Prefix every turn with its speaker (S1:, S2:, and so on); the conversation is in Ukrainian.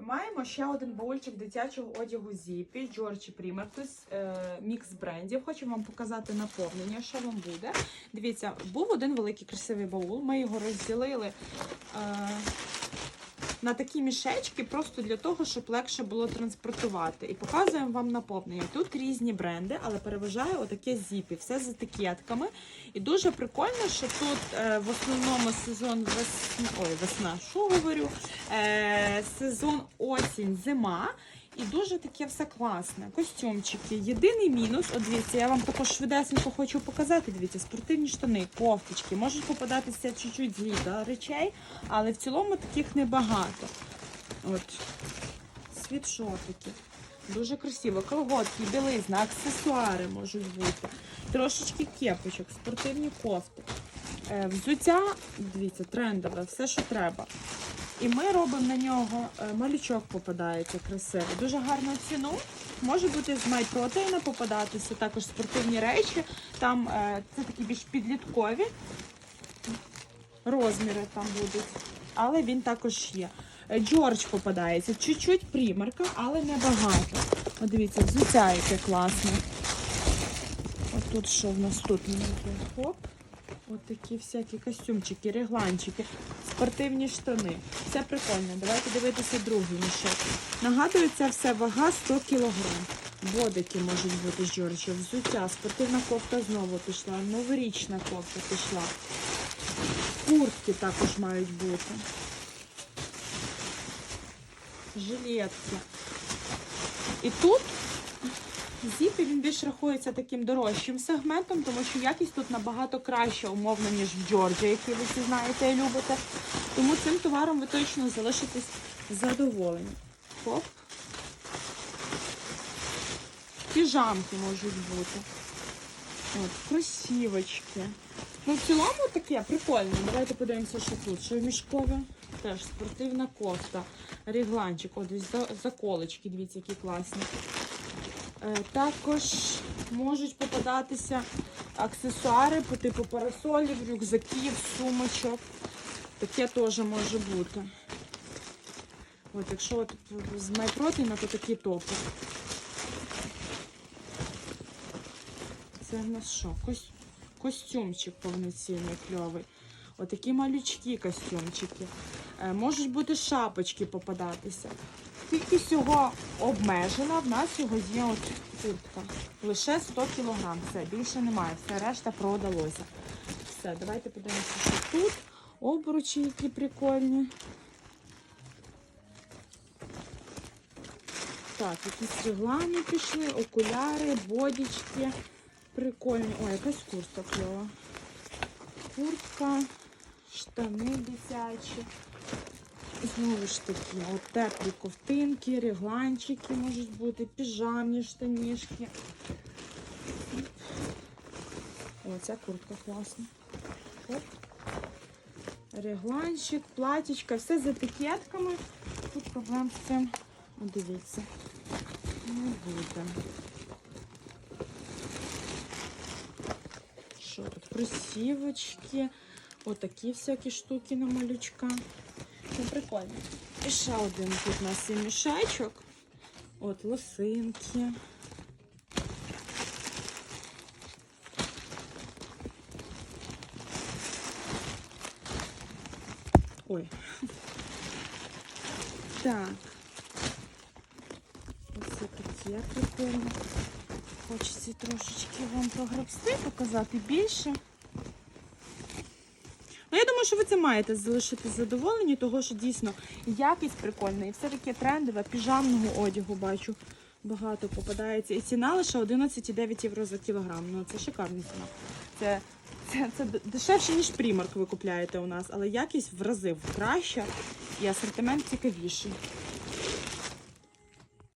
S1: Маємо ще один баульчик дитячого одягу Зіпі, Джорджі Примертус, мікс брендів. Хочу вам показати наповнення, що вам буде. Дивіться, був один великий красивий баул. Ми його розділили е, на такі мішечки, просто для того, щоб легше було транспортувати. І показуємо вам наповнення. Тут різні бренди, але переважає отаке зіпі, все з етикетками. І дуже прикольно, що тут е, в основному сезон весна, ой, весна, що говорю, е, сезон осінь, зима. І дуже таке все класне. Костюмчики. Єдиний мінус, от дивіться, я вам також швидесенько хочу показати. Дивіться, спортивні штани, кофточки. Можуть попадатися чуть-чуть зліта речей, але в цілому таких небагато. От. Світшотики. Дуже красиво. Колготки, білизна, аксесуари можуть бути. Трошечки кепочок, спортивні кофти. Е, взуття, дивіться, трендове, все, що треба. І ми робимо на нього е, малючок попадається красивий. Дуже гарну ціну. Може бути з майпротеїна попадатися, також спортивні речі. Там е, це такі більш підліткові розміри там будуть. Але він також є. Е, Джордж попадається. Чуть-чуть примарка, але не багато. От дивіться, взуття яке класне. От тут що в нас тут? Хоп. От такі всякі костюмчики, регланчики, спортивні штани. Все прикольно. Давайте дивитися другий мішок. Нагадую, це все вага 100 кг. Бодики можуть бути з Джорджа, взуття, спортивна кофта знову пішла, новорічна кофта пішла. Куртки також мають бути. Жилетки. І тут Зіпі він більш рахується таким дорожчим сегментом, тому що якість тут набагато краща, умовно, ніж в Джорджі, який ви всі знаєте і любите. Тому цим товаром ви точно залишитесь задоволені. Хоп. Піжамки можуть бути. От, кросівочки. Ну, в цілому таке прикольно. Давайте подивимося, що тут. Що мішкове? Теж спортивна кофта, регланчик, от ось за- заколочки, дивіться, які класні. Е, Також можуть попадатися аксесуари по типу парасолів, рюкзаків, сумочок. Таке теж може бути. От, якщо от з майпротина, то такі топи. Це в нас що? Кос... Костюмчик повноцінний кльовий. Отакі малючки костюмчики. Е, можуть бути шапочки попадатися. Кількість всього обмежена. В нас його є от куртка. Лише 100 кг. Все, більше немає. Все решта продалося. Все, давайте подивимося, що тут. Обручі, які прикольні. Так, якісь реглани пішли, окуляри, бодічки. Прикольні. Ой, якась куртка кльова. Куртка, штани дитячі. Знову ж таки, от теплі ковтинки, регланчики можуть бути, піжамні штанішки. О, ця куртка класна. Оп. Регланчик, платічка, все з етикетками. Тут проблем з цим, О, дивіться, не буде. Що тут? Кросівочки, отакі всякі штуки на малючка. Ну, прикольно. І ще один тут у нас є мішечок. От лосинки. Ой. Так. Оце таке прикольно. Хочеться трошечки вам прогребсти, показати більше. Думаю, що ви це маєте залишити задоволені, того що дійсно якість прикольна і все таке трендове, піжамного одягу бачу. Багато попадається. І ціна лише 11,9 євро за кілограм. Ну це шикарна ціна. Це, це, це дешевше, ніж примарк ви купляєте у нас, але якість в рази краща і асортимент цікавіший.